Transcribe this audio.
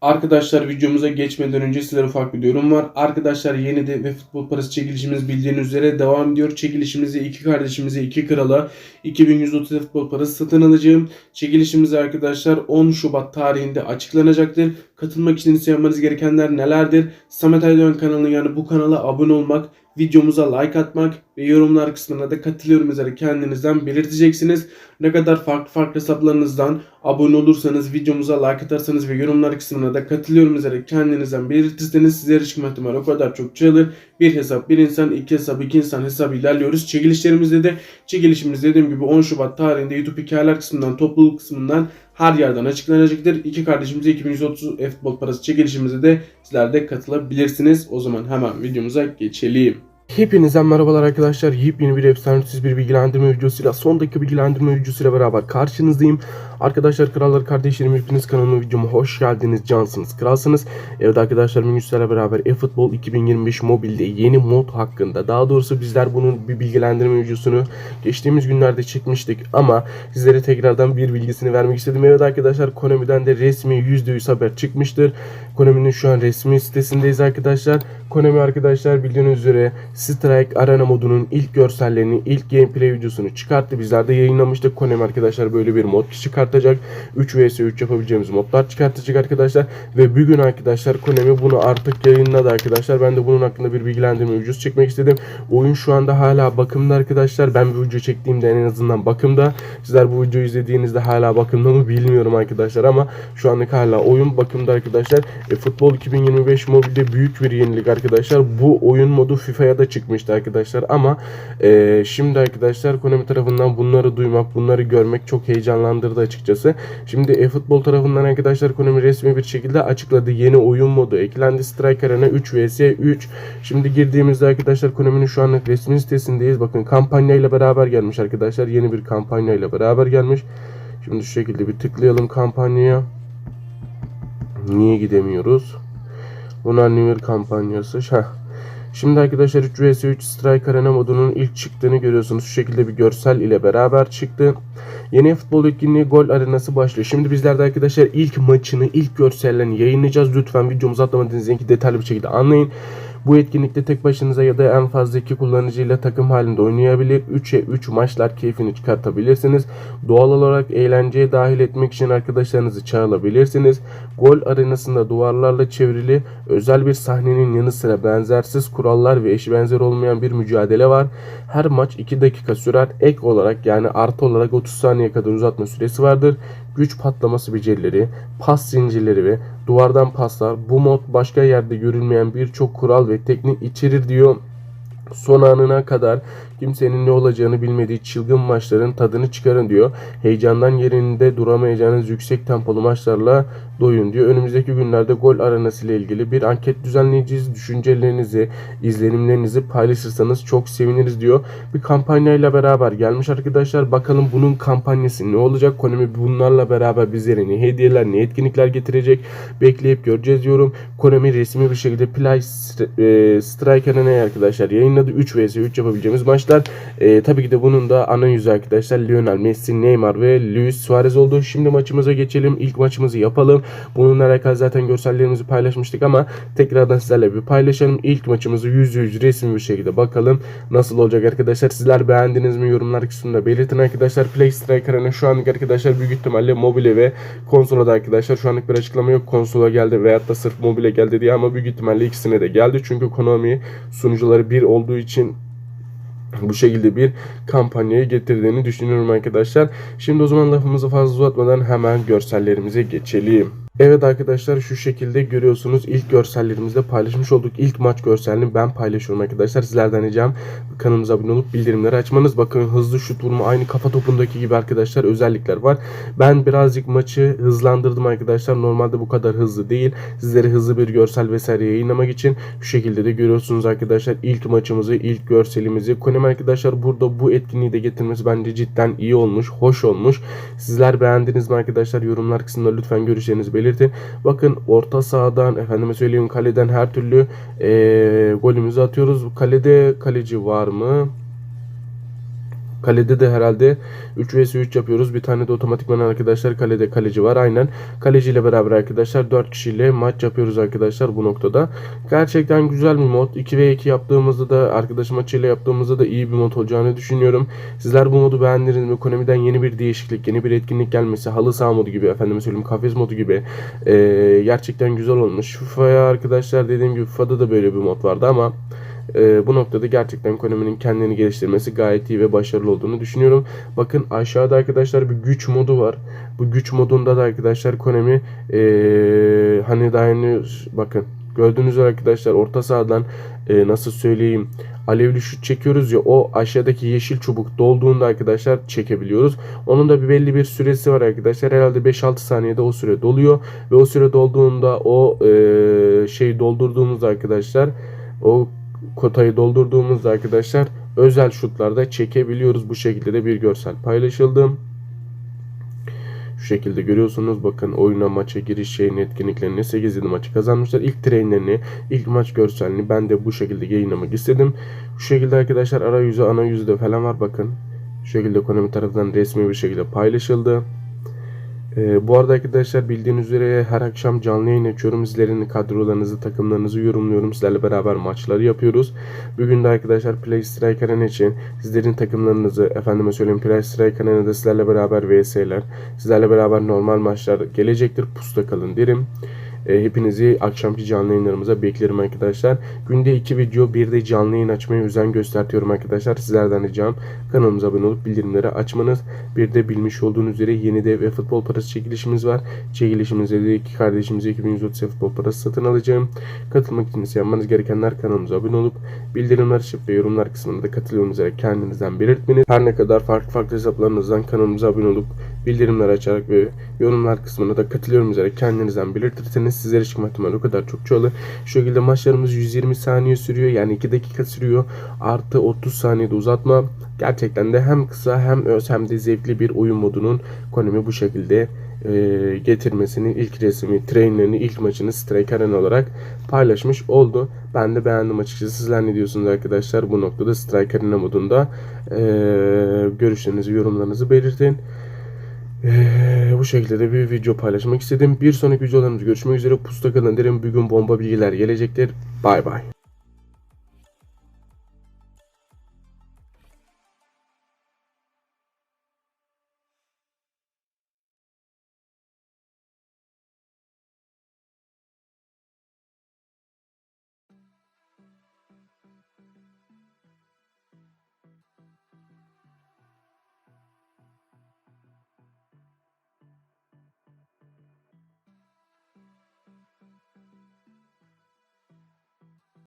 Arkadaşlar videomuza geçmeden önce sizlere ufak bir duyurum var. Arkadaşlar yeni de ve futbol parası çekilişimiz bildiğiniz üzere devam ediyor. Çekilişimizi iki kardeşimize iki krala 2130 futbol parası satın alacağım. Çekilişimiz arkadaşlar 10 Şubat tarihinde açıklanacaktır. Katılmak için yapmanız gerekenler nelerdir? Samet Aydoğan kanalına yani bu kanala abone olmak, videomuza like atmak ve yorumlar kısmına da katılıyorum yazarak kendinizden belirteceksiniz. Ne kadar farklı farklı hesaplarınızdan abone olursanız, videomuza like atarsanız ve yorumlar kısmına da katılıyorum yazarak kendinizden belirtirseniz sizlere çıkma ihtimali o kadar çok çoğalır. Bir hesap bir insan, iki hesap iki insan hesabı ilerliyoruz. Çekilişlerimizde de çekilişimiz dediğim gibi 10 Şubat tarihinde YouTube hikayeler kısmından, topluluk kısmından her yerden açıklanacaktır. İki kardeşimize 2130 futbol parası çekilişimize de sizler de katılabilirsiniz. O zaman hemen videomuza geçelim. Hepinize merhabalar arkadaşlar. Yepyeni bir efsanesiz bir bilgilendirme videosuyla son dakika bilgilendirme videosuyla beraber karşınızdayım. Arkadaşlar krallar kardeşlerim hepiniz kanalıma videoma hoş geldiniz. Cansınız, kralsınız. Evet arkadaşlar bugün sizlerle beraber eFootball 2025 mobilde yeni mod hakkında daha doğrusu bizler bunun bir bilgilendirme videosunu geçtiğimiz günlerde çekmiştik ama sizlere tekrardan bir bilgisini vermek istedim. Evet arkadaşlar Konami'den de resmi %100 haber çıkmıştır. Konami'nin şu an resmi sitesindeyiz arkadaşlar. Konami arkadaşlar bildiğiniz üzere Strike Arena modunun ilk görsellerini, ilk gameplay videosunu çıkarttı. Bizler de yayınlamıştık. Konami arkadaşlar böyle bir mod çıkartacak. 3 vs 3 yapabileceğimiz modlar çıkartacak arkadaşlar. Ve bugün arkadaşlar Konami bunu artık yayınladı arkadaşlar. Ben de bunun hakkında bir bilgilendirme videosu çekmek istedim. Oyun şu anda hala bakımda arkadaşlar. Ben bir video çektiğimde en azından bakımda. Sizler bu videoyu izlediğinizde hala bakımda mı bilmiyorum arkadaşlar ama şu anlık hala oyun bakımda arkadaşlar. E, Futbol 2025 mobilde büyük bir yenilik arkadaşlar. Bu oyun modu FIFA'ya da çıkmıştı arkadaşlar ama e, şimdi arkadaşlar Konami tarafından bunları duymak, bunları görmek çok heyecanlandırdı açıkçası. Şimdi eFootball tarafından arkadaşlar Konami resmi bir şekilde açıkladı. Yeni oyun modu eklendi. Strike Arena 3 vs 3. Şimdi girdiğimizde arkadaşlar Konami'nin şu anlık resmi sitesindeyiz. Bakın kampanya ile beraber gelmiş arkadaşlar. Yeni bir kampanya ile beraber gelmiş. Şimdi şu şekilde bir tıklayalım kampanyaya. Niye gidemiyoruz? Lunar New Year kampanyası. Heh. Şimdi arkadaşlar 3 vs 3 Strike Arena modunun ilk çıktığını görüyorsunuz. Şu şekilde bir görsel ile beraber çıktı. Yeni futbol etkinliği gol arenası başlıyor. Şimdi bizler de arkadaşlar ilk maçını, ilk görsellerini yayınlayacağız. Lütfen videomuzu atlamadığınız ki detaylı bir şekilde anlayın. Bu etkinlikte tek başınıza ya da en fazla iki kullanıcıyla takım halinde oynayabilir. 3'e 3 maçlar keyfini çıkartabilirsiniz. Doğal olarak eğlenceye dahil etmek için arkadaşlarınızı çağırabilirsiniz. Gol arenasında duvarlarla çevrili özel bir sahnenin yanı sıra benzersiz kurallar ve eşi benzer olmayan bir mücadele var. Her maç 2 dakika sürer. Ek olarak yani artı olarak 30 saniye kadar uzatma süresi vardır. Güç patlaması becerileri, pas zincirleri ve duvardan paslar. Bu mod başka yerde görülmeyen birçok kural ve teknik içerir diyor. Son anına kadar kimsenin ne olacağını bilmediği çılgın maçların tadını çıkarın diyor. Heyecandan yerinde duramayacağınız yüksek tempolu maçlarla doyun diyor. Önümüzdeki günlerde gol arenası ile ilgili bir anket düzenleyeceğiz. Düşüncelerinizi, izlenimlerinizi paylaşırsanız çok seviniriz diyor. Bir kampanyayla beraber gelmiş arkadaşlar. Bakalım bunun kampanyası ne olacak? Konami bunlarla beraber bizlere ne hediyeler, ne etkinlikler getirecek? Bekleyip göreceğiz diyorum. Konami resmi bir şekilde Play e, Strike Arena'ya arkadaşlar yayınladı. 3 vs 3 yapabileceğimiz maçlar. E, tabii ki de bunun da ana yüzü arkadaşlar Lionel Messi, Neymar ve Luis Suarez oldu. Şimdi maçımıza geçelim. İlk maçımızı yapalım. Bununla alakalı zaten görsellerimizi paylaşmıştık ama tekrardan sizlerle bir paylaşalım. İlk maçımızı yüz yüz resmi bir şekilde bakalım nasıl olacak arkadaşlar. Sizler beğendiniz mi yorumlar kısmında belirtin arkadaşlar. Play Strike Arena şu anlık arkadaşlar büyük ihtimalle mobile ve konsola da arkadaşlar şu anlık bir açıklama yok. Konsola geldi veyahut da sırf mobile geldi diye ama büyük ihtimalle ikisine de geldi. Çünkü Konami sunucuları bir olduğu için bu şekilde bir kampanyayı getirdiğini düşünüyorum arkadaşlar. Şimdi o zaman lafımızı fazla uzatmadan hemen görsellerimize geçelim. Evet arkadaşlar şu şekilde görüyorsunuz ilk görsellerimizde paylaşmış olduk. İlk maç görselini ben paylaşıyorum arkadaşlar. Sizlerden ricam kanalımıza abone olup bildirimleri açmanız. Bakın hızlı şut vurma aynı kafa topundaki gibi arkadaşlar özellikler var. Ben birazcık maçı hızlandırdım arkadaşlar. Normalde bu kadar hızlı değil. Sizlere hızlı bir görsel vesaire yayınlamak için şu şekilde de görüyorsunuz arkadaşlar. ilk maçımızı, ilk görselimizi. Konemi arkadaşlar burada bu etkinliği de getirmesi bence cidden iyi olmuş, hoş olmuş. Sizler beğendiniz mi arkadaşlar? Yorumlar kısmında lütfen görüşlerinizi belirtin. Bakın orta sahadan efendime söyleyeyim kaleden her türlü ee, golümüzü atıyoruz. Kalede kaleci var mı? Kalede de herhalde 3 vs 3 yapıyoruz. Bir tane de otomatikman arkadaşlar kalede kaleci var. Aynen kaleciyle beraber arkadaşlar 4 kişiyle maç yapıyoruz arkadaşlar bu noktada. Gerçekten güzel bir mod. 2 v 2 yaptığımızda da arkadaş maçıyla yaptığımızda da iyi bir mod olacağını düşünüyorum. Sizler bu modu beğendiniz mi? Ekonomiden yeni bir değişiklik, yeni bir etkinlik gelmesi, halı saha modu gibi, efendime söyleyeyim kafes modu gibi ee, gerçekten güzel olmuş. FIFA'ya arkadaşlar dediğim gibi FIFA'da da böyle bir mod vardı ama e, bu noktada gerçekten Konami'nin kendini geliştirmesi gayet iyi ve başarılı olduğunu düşünüyorum. Bakın aşağıda arkadaşlar bir güç modu var. Bu güç modunda da arkadaşlar Konami e, hani daha yeni bakın gördüğünüz üzere arkadaşlar orta sahadan e, nasıl söyleyeyim alevli şut çekiyoruz ya o aşağıdaki yeşil çubuk dolduğunda arkadaşlar çekebiliyoruz. Onun da bir belli bir süresi var arkadaşlar. Herhalde 5-6 saniyede o süre doluyor ve o süre dolduğunda o e, şey doldurduğumuzda arkadaşlar o kotayı doldurduğumuzda arkadaşlar özel şutlarda çekebiliyoruz. Bu şekilde de bir görsel paylaşıldı. Şu şekilde görüyorsunuz bakın oyuna maça giriş şeyin etkinliklerini 8 7 maçı kazanmışlar. İlk trainlerini, ilk maç görselini ben de bu şekilde yayınlamak istedim. Şu şekilde arkadaşlar arayüzü ana yüzde falan var bakın. Şu şekilde Konami tarafından resmi bir şekilde paylaşıldı. Ee, bu arada arkadaşlar bildiğiniz üzere her akşam canlı yayın açıyorum. Sizlerin kadrolarınızı, takımlarınızı yorumluyorum. Sizlerle beraber maçları yapıyoruz. Bugün de arkadaşlar Play Strike Arena için sizlerin takımlarınızı, efendime söyleyeyim Play Strike Arena'da sizlerle beraber VS'ler, sizlerle beraber normal maçlar gelecektir. Pusta kalın derim. E, hepinizi akşamki canlı yayınlarımıza beklerim arkadaşlar. Günde iki video bir de canlı yayın açmaya özen göstertiyorum arkadaşlar. Sizlerden ricam kanalımıza abone olup bildirimleri açmanız. Bir de bilmiş olduğunuz üzere yeni de ve futbol parası çekilişimiz var. Çekilişimizde de iki kardeşimize 2130 futbol parası satın alacağım. Katılmak için yapmanız gerekenler kanalımıza abone olup bildirimler açıp ve yorumlar kısmında da katılıyorsunuz üzere kendinizden belirtmeniz. Her ne kadar farklı farklı hesaplarınızdan kanalımıza abone olup bildirimler açarak ve yorumlar kısmına da katılıyorum üzere kendinizden belirtirseniz sizlere çıkma ihtimali o kadar çok çoğalır. Şu şekilde maçlarımız 120 saniye sürüyor yani 2 dakika sürüyor. Artı 30 saniyede uzatma. Gerçekten de hem kısa hem öz hem de zevkli bir oyun modunun Konami bu şekilde e, getirmesini ilk resmi, trainlerini, ilk maçını Strike Arena olarak paylaşmış oldu. Ben de beğendim açıkçası. Sizler ne diyorsunuz arkadaşlar bu noktada Strike Arena modunda e, görüşlerinizi, yorumlarınızı belirtin. Ee, bu şekilde de bir video paylaşmak istedim. Bir sonraki videolarımızda görüşmek üzere. Pusta kalın derim. Bugün bomba bilgiler gelecektir. Bay bay.